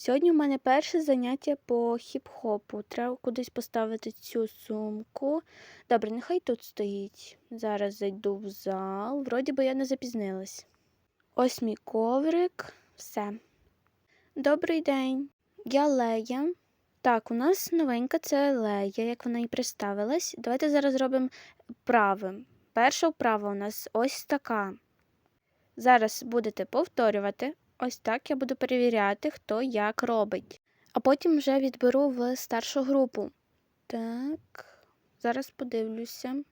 Сьогодні в мене перше заняття по хіп-хопу. Треба кудись поставити цю сумку. Добре, нехай тут стоїть. Зараз зайду в зал. Вроді би я не запізнилась. Ось мій коврик. Все. Добрий день. Я Лея. Так, у нас новенька це Лея, як вона і представилась. Давайте зараз зробимо вправи. Перша вправа у нас ось така. Зараз будете повторювати. Ось так я буду перевіряти, хто як робить. А потім вже відберу в старшу групу. Так, зараз подивлюся.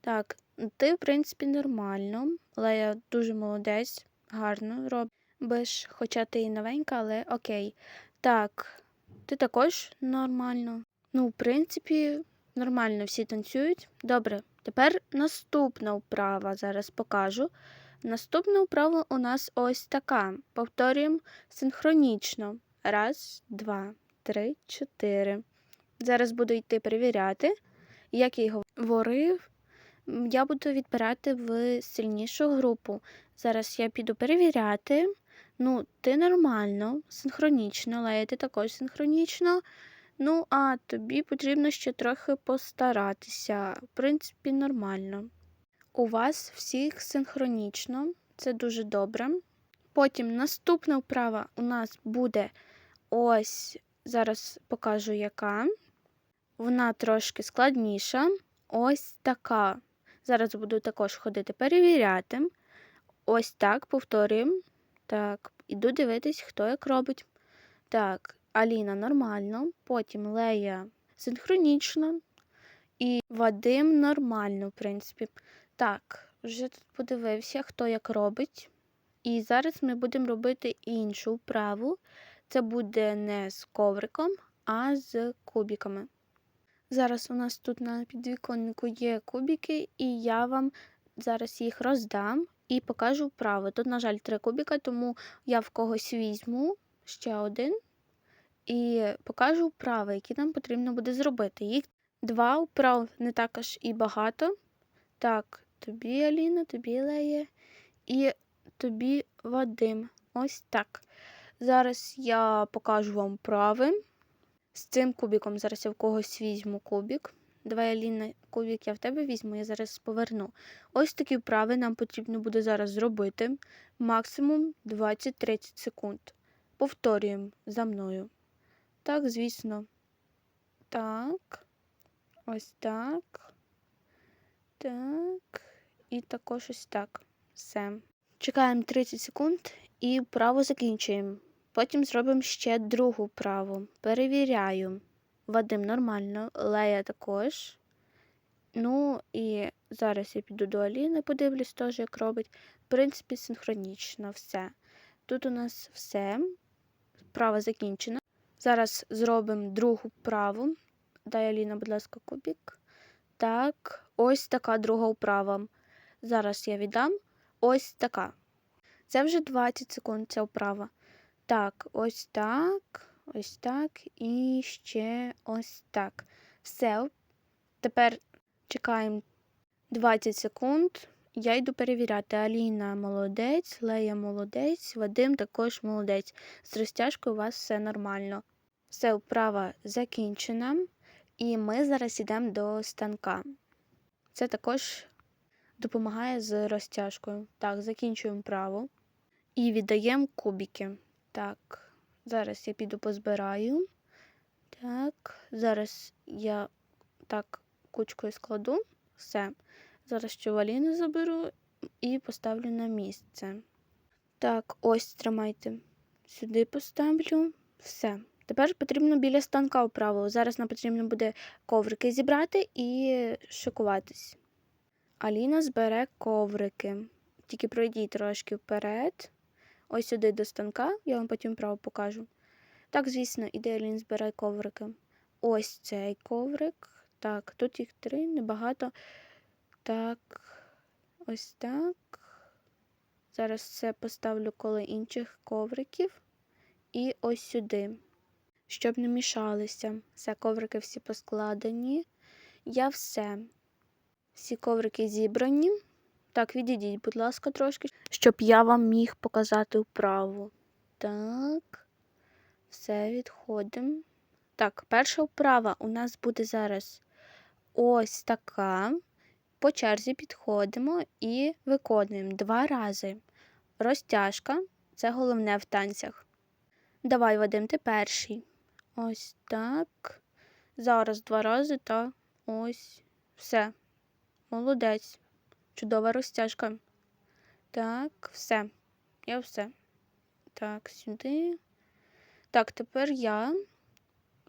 Так, ти, в принципі, нормально. Лея дуже молодець, гарно робиш, хоча ти і новенька, але окей. Так, ти також нормально. Ну, в принципі, нормально всі танцюють. Добре, тепер наступна вправа зараз покажу. Наступна вправа у нас ось така. Повторюємо синхронічно. Раз, два, три, чотири. Зараз буду йти перевіряти. Як я й говорив, я буду відбирати в сильнішу групу. Зараз я піду перевіряти. Ну, ти нормально, синхронічно, ти також синхронічно. Ну, а тобі потрібно ще трохи постаратися. В принципі, нормально. У вас всіх синхронічно, це дуже добре. Потім наступна вправа у нас буде ось, зараз покажу яка. Вона трошки складніша. Ось така. Зараз буду також ходити перевіряти. Ось так, повторюємо. Так, іду дивитись, хто як робить. Так, Аліна нормально, потім Лея синхронічно. І Вадим нормально, в принципі. Так, вже тут подивився, хто як робить. І зараз ми будемо робити іншу вправу. Це буде не з ковриком, а з кубиками. Зараз у нас тут на підвіконнику є кубики, і я вам зараз їх роздам і покажу вправу. Тут, на жаль, три кубика, тому я в когось візьму ще один і покажу вправи, які нам потрібно буде зробити. Їх два вправ не також і багато. Так, тобі Аліна, тобі Лея і тобі Вадим. Ось так. Зараз я покажу вам вправи. З цим кубиком зараз я в когось візьму кубик. Давай, Аліна, кубик я в тебе візьму, я зараз поверну. Ось такі вправи нам потрібно буде зараз зробити. Максимум 20-30 секунд. Повторюємо за мною. Так, звісно. Так. Ось так. Так. І також ось так. Все. Чекаємо 30 секунд і вправу закінчуємо. Потім зробимо ще другу вправу. Перевіряю. Вадим нормально, Лея також. Ну і зараз я піду до Аліни, подивлюсь теж, як робить. В принципі, синхронічно все. Тут у нас все. Вправа закінчена. Зараз зробимо другу вправу. Дай Аліна, будь ласка, кубик. Так, ось така друга вправа. Зараз я віддам. Ось така. Це вже 20 секунд ця вправа. Так, ось так, ось так і ще ось так. Все. Тепер чекаємо 20 секунд. Я йду перевіряти. Аліна молодець, Лея молодець, Вадим також молодець. З розтяжкою у вас все нормально. Все, вправа закінчена. І ми зараз йдемо до станка. Це також допомагає з розтяжкою. Так, закінчуємо вправу. І віддаємо кубики. Так, зараз я піду позбираю. Так, зараз я так кучкою складу. Все. Зараз чуваліни заберу і поставлю на місце. Так, ось тримайте. Сюди поставлю. Все. Тепер потрібно біля станка вправо. Зараз нам потрібно буде коврики зібрати і шикуватись. Аліна збере коврики. Тільки пройдіть трошки вперед. Ось сюди до станка, я вам потім вправо покажу. Так, звісно, іде Алін збирай коврики. Ось цей коврик. Так, тут їх три, небагато. Так, ось так. Зараз це поставлю коло інших ковриків. І ось сюди щоб не мішалися. Все, коврики всі поскладені. Я все. Всі коврики зібрані. Так, відійдіть, будь ласка, трошки, щоб я вам міг показати вправу. Так. все, відходимо. Так, перша вправа у нас буде зараз ось така. По черзі підходимо і виконуємо два рази. Розтяжка це головне в танцях. Давай, Вадим, ти перший. Ось так. Зараз два рази та ось все. Молодець. Чудова розтяжка. Так, все. Я все. Так, сюди. Так, тепер я.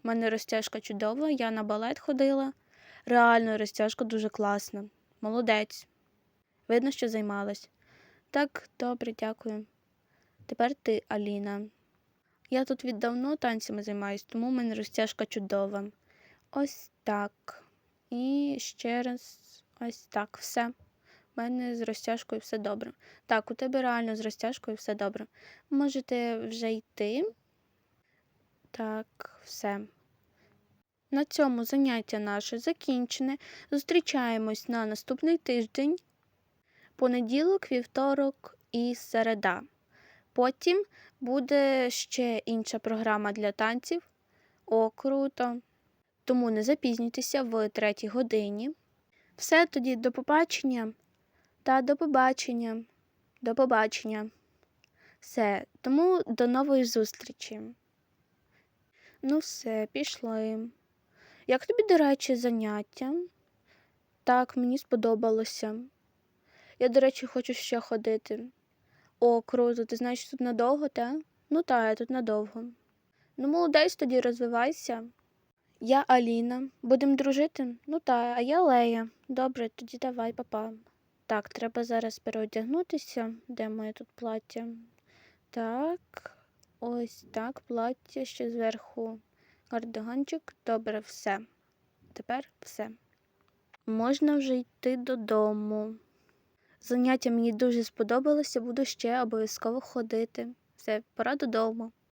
У мене розтяжка чудова, я на балет ходила. Реально розтяжка дуже класна. Молодець. Видно, що займалась. Так, добре, дякую. Тепер ти, Аліна. Я тут віддавно танцями займаюсь, тому в мене розтяжка чудова. Ось так. І ще раз ось так. Все. У мене з розтяжкою все добре. Так, у тебе реально з розтяжкою все добре. Можете вже йти. Так, все. На цьому заняття наше закінчене. Зустрічаємось на наступний тиждень, понеділок, вівторок і середа. Потім буде ще інша програма для танців. О, круто! Тому не запізнюйтеся в третій годині. Все тоді до побачення та до побачення. До побачення. Все, тому до нової зустрічі. Ну, все, пішли. Як тобі, до речі, заняття? Так, мені сподобалося. Я, до речі, хочу ще ходити. О, круто, ти знаєш, тут надовго, та? Ну та, я тут надовго. Ну, молодець, тоді розвивайся. Я Аліна. Будемо дружити? Ну та, а я Лея. Добре, тоді давай, папа. Так, треба зараз переодягнутися. Де моє тут плаття? Так, ось так, плаття ще зверху. Кардиганчик. Добре, все. Тепер все. Можна вже йти додому. Заняття мені дуже сподобалося, буду ще обов'язково ходити. Все, пора додому.